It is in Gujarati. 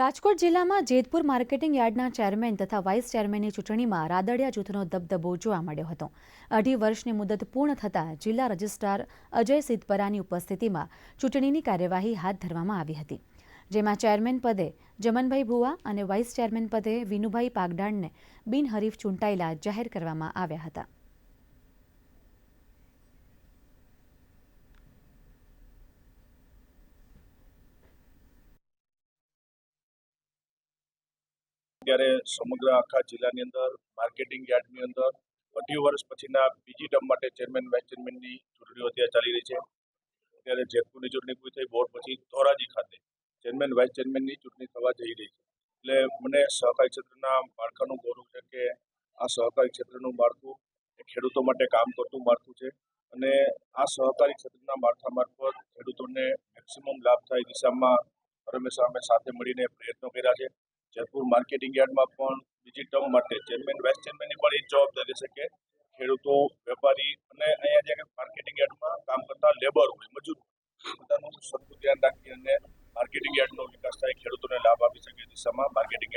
રાજકોટ જિલ્લામાં જેતપુર માર્કેટિંગ યાર્ડના ચેરમેન તથા વાઇસ ચેરમેનની ચૂંટણીમાં રાદડિયા જૂથનો દબદબો જોવા મળ્યો હતો. અઢી વર્ષની મુદત પૂર્ણ થતાં જિલ્લા રજિસ્ટ્રાર અજય સિદ્ધપરાની ઉપસ્થિતિમાં ચૂંટણીની કાર્યવાહી હાથ ધરવામાં આવી હતી. જેમાં ચેરમેન પદે જમનભાઈ ભુવા અને વાઇસ ચેરમેન પદે વિનુભાઈ પાગડાણને બિનહરીફ ચૂંટાયેલા જાહેર કરવામાં આવ્યા હતા. ત્યારે સમગ્ર આખા જિલ્લાની અંદર માર્કેટિંગ યાર્ડની અંદર અઢી વર્ષ પછીના બીજી ટર્મ માટે ચેરમેન વાઇસ ચેરમેનની ચૂંટણીઓ અત્યારે ચાલી રહી છે. ત્યારે જેતપુરની ચૂંટણી પૂરી થઈ, બોર્ડ પછી ધોરાજી ખાતે ચેરમેન વાઇસ ચેરમેનની ચૂંટણી થવા જઈ રહી છે. એટલે મને સહકારી ક્ષેત્રના માળખાનું ગૌરવ છે કે આ સહકારી ક્ષેત્રનું માળખું એ ખેડૂતો માટે કામ કરતું માળખું છે અને આ સહકારી ક્ષેત્રના માળખા મારફત ખેડૂતોને મેક્સિમમ લાભ થાય દિશામાં હંમેશા અમે સાથે મળીને પ્રયત્નો કર્યા છે. જયપુર માર્કેટિંગ યાર્ડમાં પણ બીજી ટર્મ માટે ચેરમેન વાઇસ ચેરમેનની પણ એ જવાબદારી છે કે ખેડૂતો, વેપારી અને અહીંયા જે માર્કેટિંગ યાર્ડમાં કામ કરતા લેબર હોય, મજૂર બધાનું સરખું ધ્યાન રાખી અને માર્કેટિંગ યાર્ડનો વિકાસ થાય, ખેડૂતોને લાભ આપી શકે દિશામાં માર્કેટિંગ